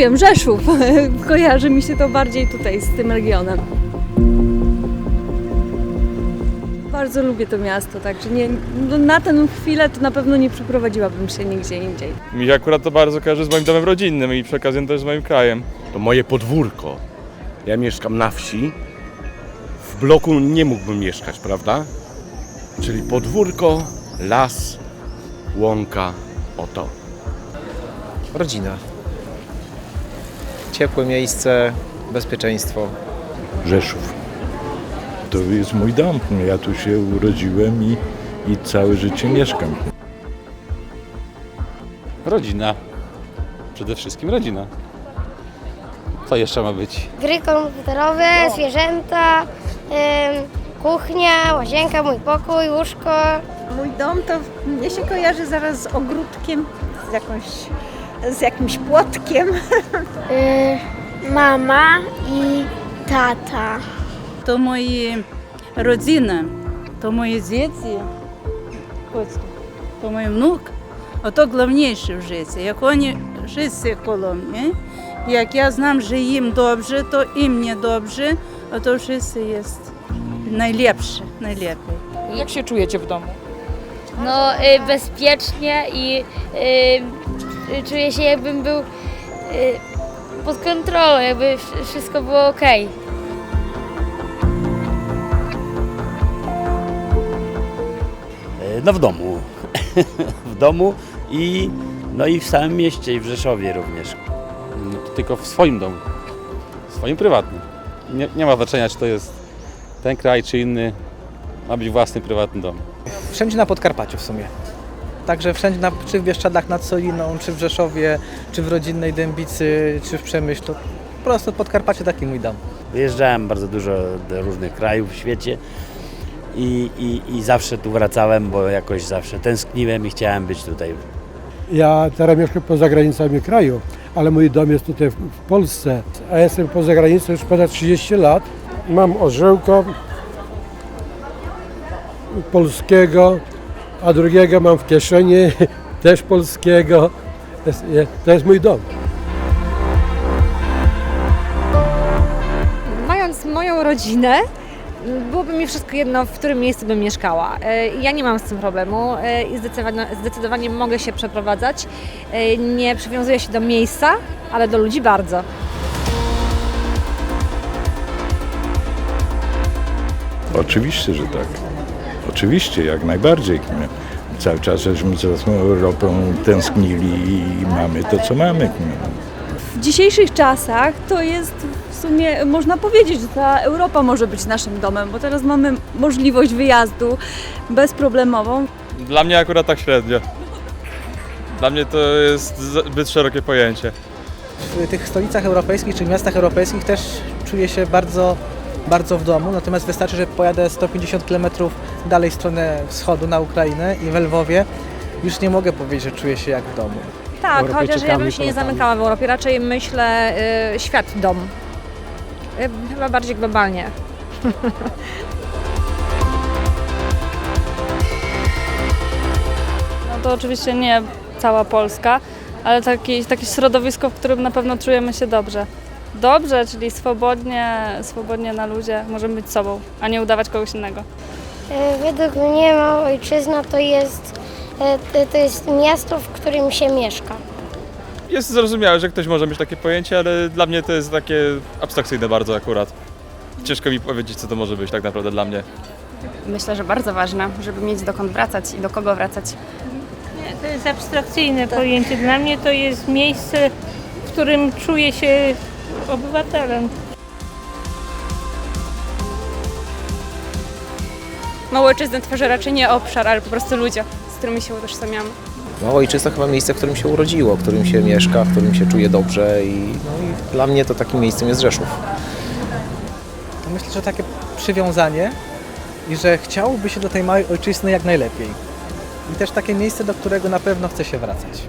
wiem, Rzeszów. Kojarzy mi się to bardziej tutaj z tym regionem. Bardzo lubię to miasto, także nie, no na tę chwilę to na pewno nie przeprowadziłabym się nigdzie indziej. Mi się akurat to bardzo kojarzy z moim domem rodzinnym i przy okazji też z moim krajem. To moje podwórko. Ja mieszkam na wsi. W bloku nie mógłbym mieszkać, prawda? Czyli podwórko, las, łąka, oto. Rodzina. Ciepłe miejsce, bezpieczeństwo. Rzeszów. To jest mój dom. Ja tu się urodziłem i, i całe życie mieszkam. Rodzina. Przede wszystkim rodzina. Co jeszcze ma być? Gry komputerowe, zwierzęta, ym, kuchnia, łazienka, mój pokój, łóżko. Mój dom to mnie się kojarzy zaraz z ogródkiem, z, jakąś, z jakimś płotkiem. mama i tata. to мої родина, то мої діти, ось, то мій внук. Ото головніше в житті. Як вони всі коло мене, як я знам, що їм добре, то і мені добре, а то всі є найлепше, найлепше. Jak się czujecie w domu? No y, bezpiecznie i y, y, czuję się jakbym był y, pod kontrolą, jakby wsz- wszystko było ok. No w domu. w domu i, no i w samym mieście i w Rzeszowie również. No to tylko w swoim domu. W swoim prywatnym. Nie, nie ma znaczenia, czy to jest ten kraj, czy inny. Ma być własny, prywatny dom. Wszędzie na Podkarpaciu w sumie. Także wszędzie, na, czy w Bieszczadach nad Soliną, czy w Rzeszowie, czy w rodzinnej Dębicy, czy w Przemyślu. Po prostu Podkarpacie taki mój dom. Wyjeżdżałem bardzo dużo do różnych krajów w świecie i, i, i zawsze tu wracałem, bo jakoś zawsze tęskniłem i chciałem być tutaj. Ja teraz mieszkam poza granicami kraju, ale mój dom jest tutaj w, w Polsce. A jestem poza granicą już ponad 30 lat. Mam orzełko polskiego, a drugiego mam w kieszeni też polskiego. To jest, to jest mój dom. Mając moją rodzinę, byłoby mi wszystko jedno, w którym miejscu bym mieszkała. E, Ja nie mam z tym problemu e, i zdecydowanie, zdecydowanie mogę się przeprowadzać. E, Nie przywiązuję się do miejsca, ale do ludzi bardzo. Oczywiście, że tak. Oczywiście, jak najbardziej. Cały czas żeśmy tą Europą tęsknili i mamy to, co mamy. W dzisiejszych czasach to jest w sumie, można powiedzieć, że ta Europa może być naszym domem, bo teraz mamy możliwość wyjazdu bezproblemową. Dla mnie akurat tak średnio. Dla mnie to jest zbyt szerokie pojęcie. W tych stolicach europejskich czy miastach europejskich też czuję się bardzo, bardzo w domu. Natomiast wystarczy, że pojadę 150 km dalej w stronę wschodu na Ukrainę i w Lwowie już nie mogę powiedzieć, że czuję się jak w domu. Tak, chociaż ja bym się nie zamykała w Europie, raczej myślę y, świat dom. Y, chyba bardziej globalnie. No to oczywiście nie cała Polska, ale takie, takie środowisko, w którym na pewno czujemy się dobrze. Dobrze, czyli swobodnie, swobodnie na luzie możemy być sobą, a nie udawać kogoś innego. Y, według mnie mała ojczyzna to jest, y, to jest miasto, w którym się mieszka. Jest zrozumiałe, że ktoś może mieć takie pojęcie, ale dla mnie to jest takie abstrakcyjne bardzo akurat. Ciężko mi powiedzieć, co to może być tak naprawdę dla mnie. Myślę, że bardzo ważne, żeby mieć dokąd wracać i do kogo wracać. To jest abstrakcyjne pojęcie. Dla mnie to jest miejsce, w którym czuję się obywatelem. Małojczyznę tworzy raczej nie obszar, ale po prostu ludzie, z którymi się utożsamiamy. Mała ojczyzna chyba miejsce, w którym się urodziło, w którym się mieszka, w którym się czuje dobrze i, no i dla mnie to takim miejscem jest Rzeszów. To myślę, że takie przywiązanie i że chciałoby się do tej małej ojczyzny jak najlepiej. I też takie miejsce, do którego na pewno chce się wracać.